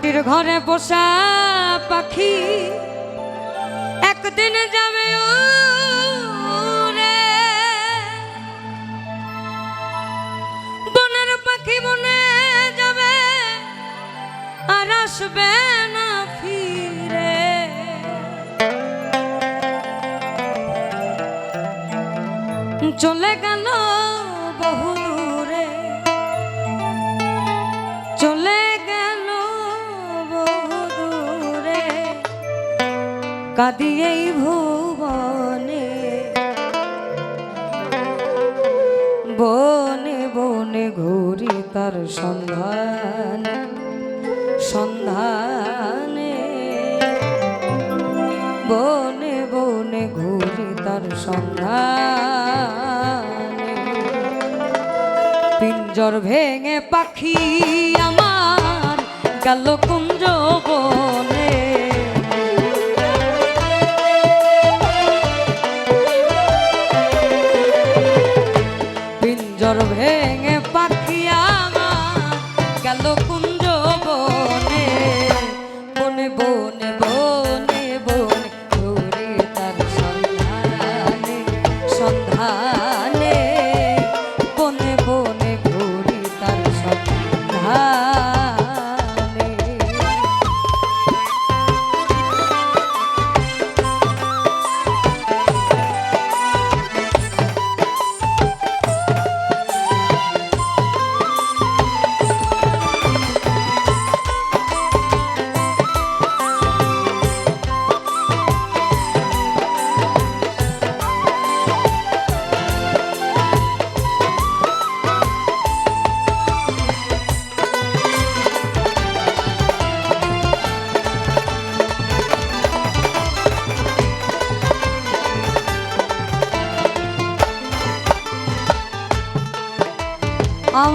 মাটির ঘরে পোষা পাখি একদিন যাবে। বনের পাখি বনে যাবে আর আসবে না ফিরে চলে গেল বহু দূরে চলে কাঁদিয়েই ভুবনে। বনে বনে ঘুরি তার সন্ধান, সন্ধানে। বনে বনে ঘুরি তার সন্ধানে। পিঞ্জর ভেঙে পাখি আমার, গেল কুঞ্জ বনে। পিঞ্জর ভেঙে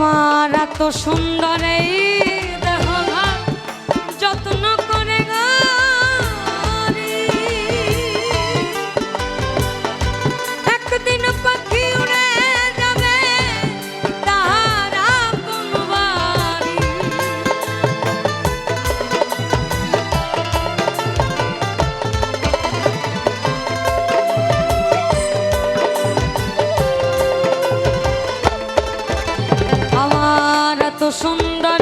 আমার এত সুন্দর এই দেহ যত্ন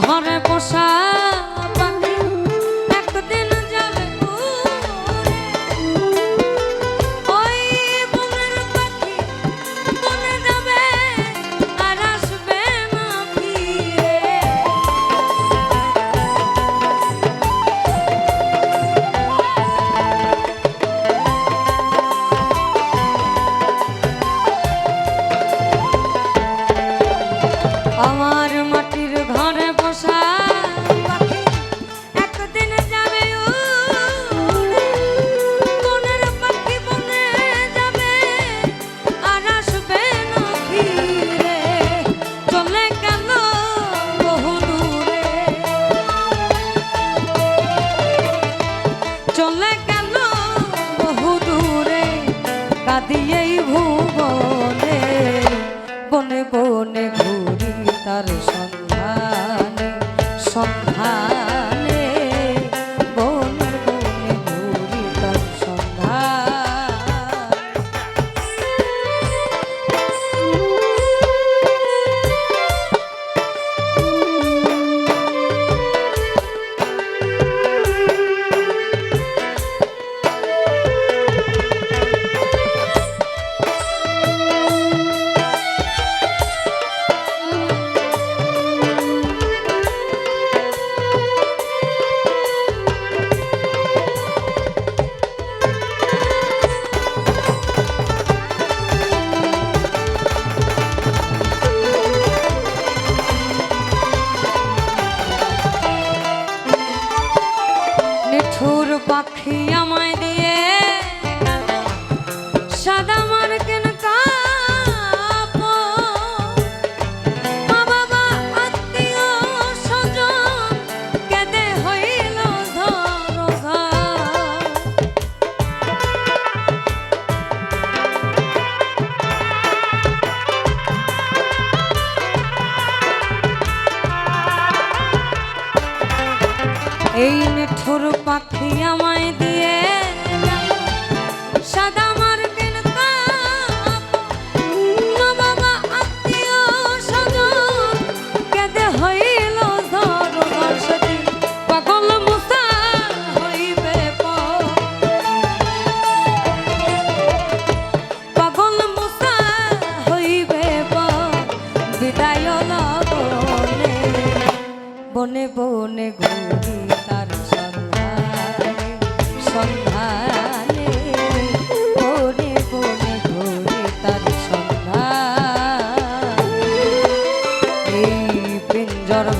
ঘরে বসা ঘুরি তার তার সন্ধান।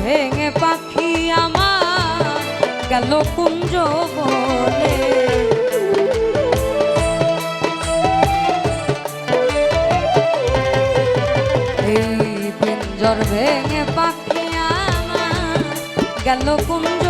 ভেঙে পাখি আমার গেল কুঞ্জ বনে। এই ভেঙে পাখি galopum yo.